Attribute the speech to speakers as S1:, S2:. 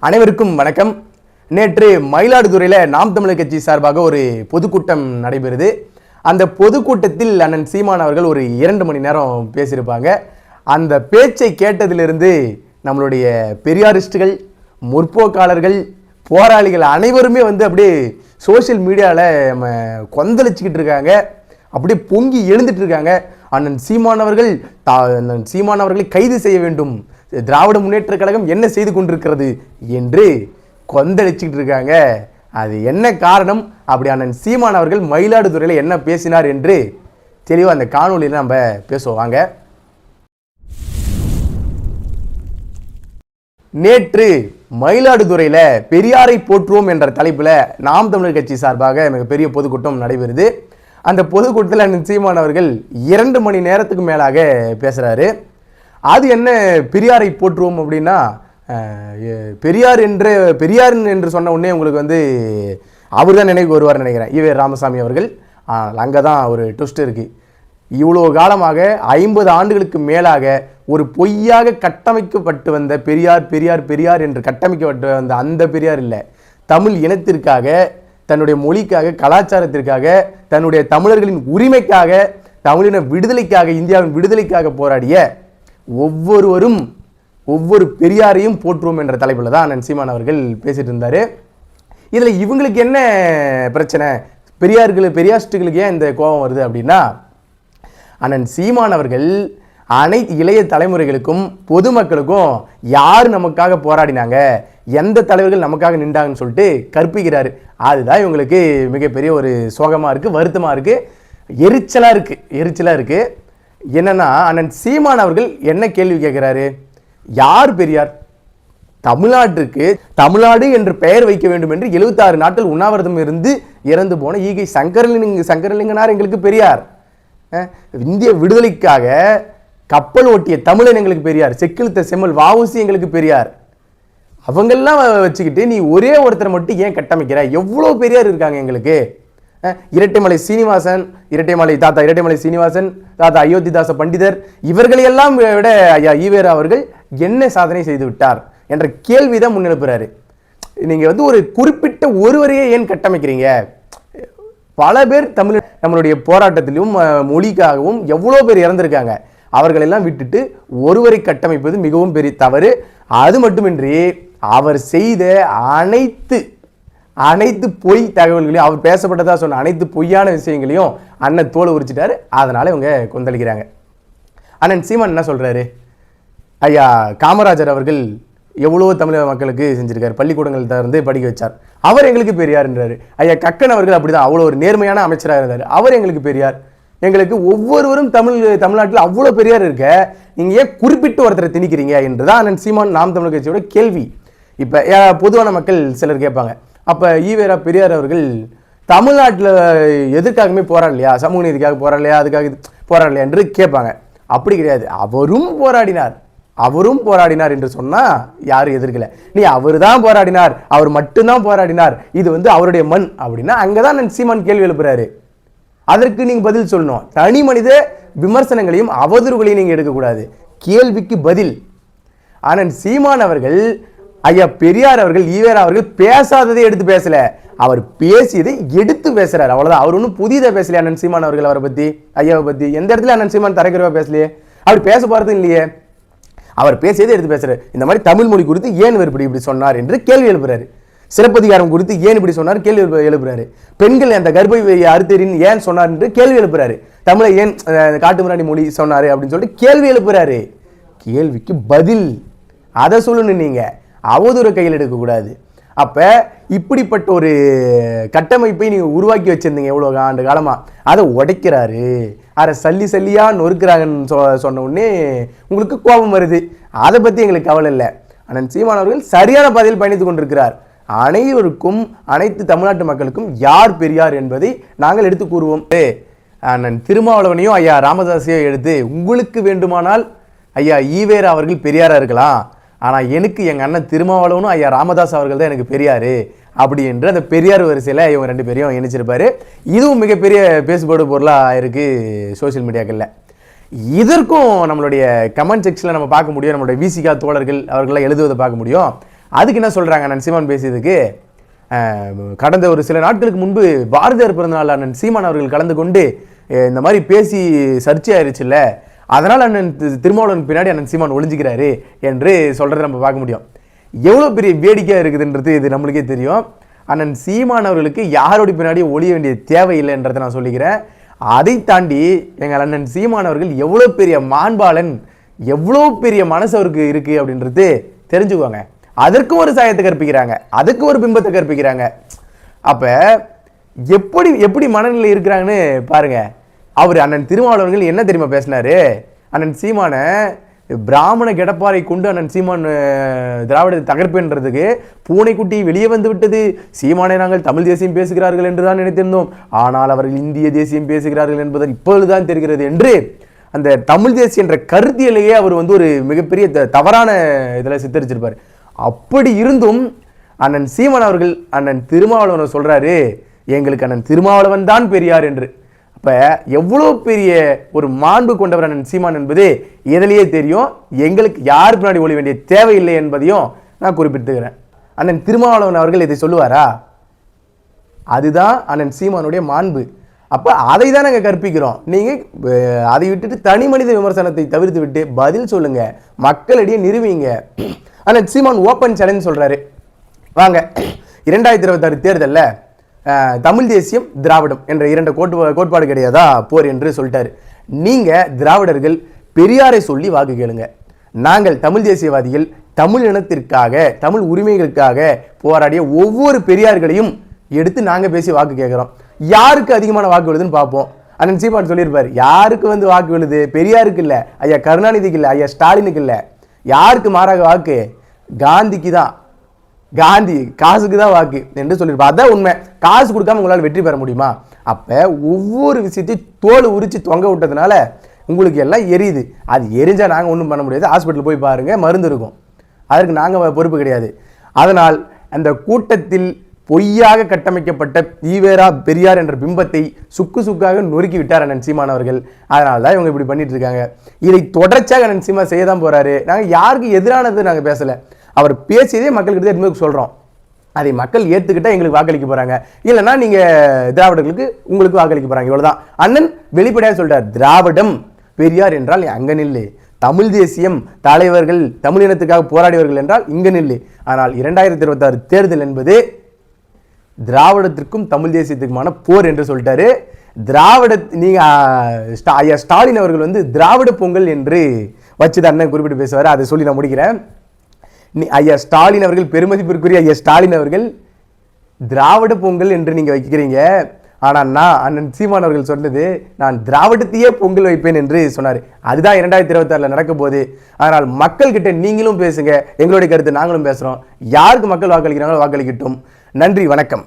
S1: அனைவருக்கும் வணக்கம். நேற்று மயிலாடுதுறையில் நாம் தமிழர் கட்சி சார்பாக ஒரு பொதுக்கூட்டம் நடைபெறுது. அந்த பொதுக்கூட்டத்தில் அண்ணன் சீமான் அவர்கள் ஒரு இரண்டு மணி நேரம் பேசியிருப்பாங்க. அந்த பேச்சை கேட்டதிலிருந்து நம்மளுடைய பெரியாரிஸ்டுகள் முற்போக்காளர்கள் போராளிகள் அனைவருமே வந்து அப்படியே சோஷியல் மீடியாவில் நம்ம கொந்தளிச்சுக்கிட்டு இருக்காங்க. அப்படியே பொங்கி எழுந்துட்டு இருக்காங்க. அண்ணன் சீமானவர்கள் தா அண்ணன் சீமானவர்களை கைது செய்ய வேண்டும். திராவிட முன்னேற்ற கழகம் என்ன செய்து கொண்டிருக்கிறது என்று கொந்தளிச்சுக்கிட்டு இருக்காங்க. அது என்ன காரணம்? அப்படி அண்ணன் சீமான் அவர்கள் மயிலாடுதுறையில் என்ன பேசினார் என்று தெளிவாக அந்த காணொலியில் நம்ம பேசுவோம். வாங்க. நேற்று மயிலாடுதுறையில் பெரியாரை போற்றுவோம் என்ற தலைப்பில் நாம் தமிழர் கட்சி சார்பாக மிகப்பெரிய பொதுக்கூட்டம் நடைபெறுது. அந்த பொதுக்கூட்டத்தில் அண்ணன் சீமான் அவர்கள் இரண்டு மணி நேரத்துக்கு மேலாக பேசுகிறாரு அது என்ன பெரியாரை போற்றுவோம் அப்படின்னா பெரியார் என்று பெரியார் என்று சொன்ன உடனே உங்களுக்கு வந்து அவர் தான் நினைவுக்கு வருவார் நினைக்கிறேன். ஈவே ராமசாமி அவர்கள். ஆனால் அங்கே தான் ஒரு ட்விஸ்ட் இருக்குது இவ்வளோ காலமாக ஐம்பது ஆண்டுகளுக்கு மேலாக ஒரு பொய்யாக கட்டமைக்கப்பட்டு வந்த பெரியார் பெரியார் பெரியார் என்று கட்டமைக்கப்பட்டு வந்த அந்த பெரியார் இல்லை. தமிழ் இனத்திற்காக தன்னுடைய மொழிக்காக கலாச்சாரத்திற்காக தன்னுடைய தமிழர்களின் உரிமைக்காக தமிழின விடுதலைக்காக இந்தியாவின் விடுதலைக்காக போராடிய ஒவ்வொருவரும் ஒவ்வொரு பெரியாரையும் போற்றுவோம் என்ற தலைப்பில் தான் அண்ணன் சீமான் அவர்கள் பேசிட்டு இருந்தார். இதில் இவங்களுக்கு என்ன பிரச்சனை? பெரியார்களு பெரியாஸ்டுகளுக்கு ஏன் இந்த கோபம் வருது அப்படின்னா அண்ணன் சீமான் அவர்கள் அனைத்து இளைய தலைமுறைகளுக்கும் பொதுமக்களுக்கும் யார் நமக்காக போராடினாங்க? எந்த தலைவர்கள் நமக்காக நின்றாங்கன்னு சொல்லிட்டு கற்பிக்கிறாரு. அதுதான் இவங்களுக்கு மிகப்பெரிய ஒரு சோகமாக இருக்குது வருத்தமாக இருக்குது எரிச்சலாக இருக்குது எரிச்சலாக இருக்குது என்னன்னா அண்ணன் சீமான் அவர்கள் என்ன கேள்வி கேட்குறாரு? யார் பெரியார்? தமிழ்நாட்டிற்கு தமிழ்நாடு என்று பெயர் வைக்க வேண்டும் என்று 76 நாட்கள் உண்ணாவிரதம் இருந்து இறந்து போன ஈகை சங்கரலிங்க சங்கரலிங்கனார் எங்களுக்கு பெரியார். இந்திய விடுதலைக்காக கப்பல் ஓட்டிய தமிழன் எங்களுக்கு பெரியார். செக்கிழுத்த செம்மல் வாவுசி எங்களுக்கு பெரியார். அவங்கெல்லாம் வச்சுக்கிட்டு நீ ஒரே ஒருத்தரை மட்டும் ஏன் கட்டமைக்கிற எவ்வளோ பெரியார் இருக்காங்க எங்களுக்கு? இரட்டைமலை சீனிவாசன் இரட்டைமலை தாத்தா இரட்டைமலை சீனிவாசன் தாத்தா அயோத்திதாச பண்டிதர் இவர்களையெல்லாம் விட ஐயா ஈவேரா அவர்கள் என்ன சாதனை செய்து விட்டார் என்ற கேள்வி தான் முன்னெடுப்புறாரு நீங்கள் வந்து ஒரு குறிப்பிட்ட ஒருவரையே ஏன் கட்டமைக்கிறீங்க? பல பேர் தமிழ் நம்மளுடைய போராட்டத்திலும் மொழிக்காகவும் எவ்வளோ பேர் இறந்திருக்காங்க. அவர்களெல்லாம் விட்டுட்டு ஒருவரை கட்டமைப்பது மிகவும் பெரிய தவறு. அது மட்டுமின்றி அவர் செய்த அனைத்து அனைத்து பொய் தகவல்களையும் அவர் பேசப்பட்டதாக சொன்ன அனைத்து பொய்யான விஷயங்களையும் அண்ணன் தோலை உரிச்சிட்டாரு. அதனால் இவங்க கொந்தளிக்கிறாங்க. அண்ணன் சீமான் என்ன சொல்கிறாரு ஐயா காமராஜர் அவர்கள் எவ்வளவோ தமிழக மக்களுக்கு செஞ்சுருக்கார். பள்ளிக்கூடங்கள் திறந்து படிக்க வச்சார். அவர் எங்களுக்கு பெரியார்ன்றார். ஐயா கக்கன் அவர்கள் அப்படிதான். அவ்வளோ ஒரு நேர்மையான அமைச்சராக இருந்தார். அவர் எங்களுக்கு பெரியார். எங்களுக்கு ஒவ்வொருவரும் தமிழ் தமிழ்நாட்டில் அவ்வளோ பெரியார் இருக்க நீங்கள் ஏன் குறிப்பிட்டு ஒருத்தரை திணிக்கிறீங்க? என்றுதான் அண்ணன் சீமான் நாம் தமிழ் கட்சியோட கேள்வி. இப்போ பொதுவான மக்கள் சிலர் கேட்பாங்க. அப்போ ஈவேரா பெரியார் அவர்கள் தமிழ்நாட்டில் எதுக்காகவுமே போராடலையா? சமூக நீதிக்காக போராடலையா? அதுக்காக போராடலையா என்று கேட்பாங்க. அப்படி கிடையாது. அவரும் போராடினார். அவரும் போராடினார் என்று சொன்னால் யாரும் எதிர்க்கல. நீ அவர் தான் போராடினார். அவர் மட்டும்தான் போராடினார். இது வந்து அவருடைய மண் அப்படின்னா அங்கே தான் நான் சீமான் கேள்வி எழுப்புறாரு. அதற்கு நீங்கள் பதில் சொல்லணும். தனி மனித விமர்சனங்களையும் அவதூறுகளையும் நீங்கள் எடுக்கக்கூடாது. கேள்விக்கு பதில். ஆனால் சீமான் அவர்கள் ஐயா பெரியார் அவர்கள் ஈவேரா அவர்கள் பேசாததை எடுத்து பேசல. அவர் பேசியதை எடுத்து பேசுறாரு. அவ்வளவுதான். அவர் ஒன்றும் புதிதாக பேசலையே அண்ணன் சீமான் அவர்கள் அவரை பத்தி? ஐயாவை பத்தி? எந்த இடத்துல அண்ணன் சீமான் தரக்குறவா பேசலையே? அவர் பேச போறது இல்லையே. அவர் பேசியதை எடுத்து பேசுறாரு. இந்த மாதிரி தமிழ் மொழி குறித்து ஏன் இவர் இப்படி இப்படி சொன்னார் என்று கேள்வி எழுப்புறாரு. சிலப்பதிகாரம் குறித்து ஏன் இப்படி சொன்னார் கேள்வி எழுப்பு- எழுப்புறாரு. பெண்கள் அந்த கர்ப்பை அறுத்தறின் ஏன் சொன்னார் என்று கேள்வி எழுப்புறாரு. தமிழை ஏன் காட்டு காட்டுமிராண்டி மொழி சொன்னாரு அப்படின்னு சொல்லிட்டு கேள்வி எழுப்புறாரு. கேள்விக்கு பதில். அதை சொல்லணும் நீங்கள் அவதூற கையில் எடுக்கக்கூடாது. அப்போ இப்படிப்பட்ட ஒரு கட்டமைப்பை நீங்கள் உருவாக்கி வச்சிருந்தீங்க எவ்வளோ ஆண்டு காலமாக அதை உடைக்கிறாரு. அதை சல்லி சல்லியா நொறுக்கிறாங்கன்னு சொ சொன்ன உடனே உங்களுக்கு கோபம் வருது. அதை பற்றி எங்களுக்கு கவலை இல்லை. ஆனால் சீமான் அவர்கள் சரியான பாதையில் பயணித்துக் கொண்டிருக்கிறார். அனைவருக்கும் அனைத்து தமிழ்நாட்டு மக்களுக்கும் யார் பெரியார் என்பதை நாங்கள் எடுத்து கூறுவோம். ஏ, அண்ணன் திருமாவளவனையும் ஐயா ராமதாஸையும் எடுத்து உங்களுக்கு வேண்டுமானால் ஐயா ஈவேரா அவர்கள் பெரியாராக இருக்கலாம். ஆனால் எனக்கு எங்கள் அண்ணன் திருமாவளவனும் ஐயா ராமதாஸ் அவர்கள் தான் எனக்கு பெரியாரு அப்படி என்று அந்த பெரியார் வரிசையில் இவங்க ரெண்டு பேரையும் இணைச்சிருப்பாரு. இதுவும் மிகப்பெரிய பேசுபாடு பொருளாக இருக்குது சோஷியல் மீடியாக்களில் இதற்கும் நம்மளுடைய கமெண்ட் செக்ஷனில் நம்ம பார்க்க முடியும். நம்மளுடைய விசிகா தோழர்கள் அவர்கள்லாம் எழுதுவதை பார்க்க முடியும். அதுக்கு என்ன சொல்கிறாங்க நான் சீமான் பேசியதுக்கு? கடந்த ஒரு சில நாட்களுக்கு முன்பு பாரதியார் பிறந்தநாள் அண்ணன் சீமான் அவர்கள் கலந்து கொண்டு இந்த மாதிரி பேசி சர்ச்சை ஆயிருச்சுல்ல. அதனால் அண்ணன் திருமாவளவன் பின்னாடி அண்ணன் சீமான் ஒளிஞ்சிக்கிறாரு என்று சொல்கிறத நம்ம பார்க்க முடியும். எவ்வளோ பெரிய வேடிக்கையாக இருக்குதுன்றது இது நம்மளுக்கே தெரியும். அண்ணன் சீமான் அவர்களுக்கு யாரோட பின்னாடி ஒளிய வேண்டிய தேவை இல்லைன்றதை நான் சொல்லிக்கிறேன். அதை தாண்டி எங்கள் அண்ணன் சீமான் அவர்கள் எவ்வளோ பெரிய மாண்பாளன் எவ்வளோ பெரிய மனசு அவருக்கு இருக்குது அப்படின்றது தெரிஞ்சுக்குவாங்க அதற்கு ஒரு சாயத்தை கற்பிக்கிறாங்க. அதுக்கு ஒரு பிம்பத்தை கற்பிக்கிறாங்க. அப்போ எப்படி எப்படி மனநிலை இருக்கிறாங்கன்னு பாருங்கள் அவர் அண்ணன் திருமாவளவர்கள் என்ன தெரியுமா பேசினாரு? அண்ணன் சீமான பிராமண கிடப்பாரை கொண்டு அண்ணன் சீமான் அஹ், திராவிட தகர்ப்புன்றதுக்கு பூனைக்குட்டி வெளியே வந்து விட்டது. சீமானை நாங்கள் தமிழ் தேசியம் பேசுகிறார்கள் என்று தான் நினைத்திருந்தோம். ஆனால் அவர்கள் இந்திய தேசியம் பேசுகிறார்கள் என்பது இப்பொழுதுதான் தெரிகிறது என்று அந்த தமிழ் தேசியம் என்ற கருத்தியலையே அவர் வந்து ஒரு மிகப்பெரிய த- தவறான இதில் சித்தரிச்சிருப்பார். அப்படி இருந்தும் அண்ணன் சீமான் அவர்கள் அண்ணன் திருமாவளவன் சொல்றாரு எங்களுக்கு அண்ணன் திருமாவளவன் தான் பெரியார் என்று. அப்போ எவ்வளோ பெரிய ஒரு மாண்பு கொண்டவர் அண்ணன் சீமான் என்பது எதிலேயே தெரியும். எங்களுக்கு யார் பின்னாடி ஒழிய வேண்டிய தேவையில்லை என்பதையும் நான் குறிப்பிட்டுக்கிறேன். அண்ணன் திருமாவளவன் அவர்கள் இதை சொல்லுவாரா? அதுதான் அண்ணன் சீமானுடைய மாண்பு. அப்போ அதை தான் நாங்கள் கற்பிக்கிறோம் நீங்கள் அதை விட்டுட்டு தனி மனித விமர்சனத்தை தவிர்த்து விட்டு பதில் சொல்லுங்க. மக்களிடையே நிறுவீங்க. அண்ணன் சீமான் ஓப்பன் சேலஞ்ச் சொல்கிறாரு வாங்க. இரண்டாயிரத்தி இருபத்தாறு தேர்தலில் தமிழ் தேசியம் திராவிடம் என்ற இரண்டு கோட்பா கோட்பாடு கிடையாதா? போர் என்று சொல்லிட்டாரு. நீங்கள் திராவிடர்கள் பெரியாரை சொல்லி வாக்கு கேளுங்க. நாங்கள் தமிழ் தேசியவாதிகள் தமிழ் இனத்திற்காக தமிழ் உரிமைகளுக்காக போராடிய ஒவ்வொரு பெரியார்களையும் எடுத்து நாங்கள் பேசி வாக்கு கேட்குறோம் யாருக்கு அதிகமான வாக்கு விழுதுன்னு பார்ப்போம் அண்ணன் சீமான் சொல்லியிருப்பார் யாருக்கு வந்து வாக்கு விழுது? பெரியாருக்கு இல்லை. ஐயா கருணாநிதிக்கு இல்லை. ஐயா ஸ்டாலினுக்கு இல்லை. யாருக்கு மாறாக வாக்கு? காந்திக்கு தான். காந்தி காசுக்கு தான் வாக்கு என்று சொல்லியிருப்பா அதான் உண்மை. காசு கொடுக்காம உங்களால் வெற்றி பெற முடியுமா? அப்போ ஒவ்வொரு விஷயத்தையும் தோல் உரித்து தொங்க விட்டதுனால உங்களுக்கு எல்லாம் எரியுது. அது எரிஞ்சால் நாங்கள் ஒன்றும் பண்ண முடியாது. ஹாஸ்பிட்டல் போய் பாருங்கள் மருந்து இருக்கும். அதற்கு நாங்கள் பொறுப்பு கிடையாது. அதனால் அந்த கூட்டத்தில் பொய்யாக கட்டமைக்கப்பட்ட ஈவேரா பெரியார் என்ற பிம்பத்தை சுக்கு சுக்காக நொறுக்கி விட்டார் அண்ணன் சீமான் அவர்கள். அதனால தான் இவங்க இப்படி பண்ணிட்டு இருக்காங்க. இதை தொடர்ச்சியாக அண்ணன் சீமா செய்ய தான் போகிறாரு நாங்கள் யாருக்கு எதிரானது நாங்கள் பேசலை. அவர் பேசியதே மக்கள்கிட்ட எடுத்து சொல்கிறோம் அதை மக்கள் ஏற்றுக்கிட்டால் எங்களுக்கு வாக்களிக்க போகிறாங்க இல்லைன்னா நீங்கள் திராவிடர்களுக்கு உங்களுக்கு வாக்களிக்க போகிறாங்க இவ்வளோதான் அண்ணன் வெளிப்படையாக சொல்கிறார் திராவிடம் பெரியார் என்றால் அங்கே நில்லு தமிழ் தேசியம் தலைவர்கள் தமிழ் இனத்துக்காக போராடியவர்கள் என்றால் இங்கே நில்லு ஆனால் இரண்டாயிரத்தி இருபத்தாறு தேர்தல் என்பது திராவிடத்திற்கும் தமிழ் தேசியத்துக்குமான போர் என்று சொல்லிட்டாரு. திராவிட நீங்கள் ஐயா ஸ்டாலின் அவர்கள் வந்து திராவிட பொங்கல் என்று வச்சு அண்ணன் குறிப்பிட்டு பேசுவார். அதை சொல்லி நான் முடிக்கிறேன். ஐயா ஸ்டாலின் அவர்கள் பெருமதிப்பிற்குரிய ஐயா ஸ்டாலின் அவர்கள் திராவிட பொங்கல் என்று நீங்கள் வைக்கிறீங்க. ஆனால் நான் அண்ணன் சீமான் அவர்கள் சொன்னது நான் திராவிடத்தையே பொங்கல் வைப்பேன் என்று சொன்னார். அதுதான் இரண்டாயிரத்தி இருபத்தாறில் நடக்க போகுது அதனால் மக்கள்கிட்ட நீங்களும் பேசுங்க. எங்களுடைய கருத்து நாங்களும் பேசுகிறோம் யாருக்கு மக்கள் வாக்களிக்கிறாங்களோ வாக்களிக்கட்டும். நன்றி வணக்கம்.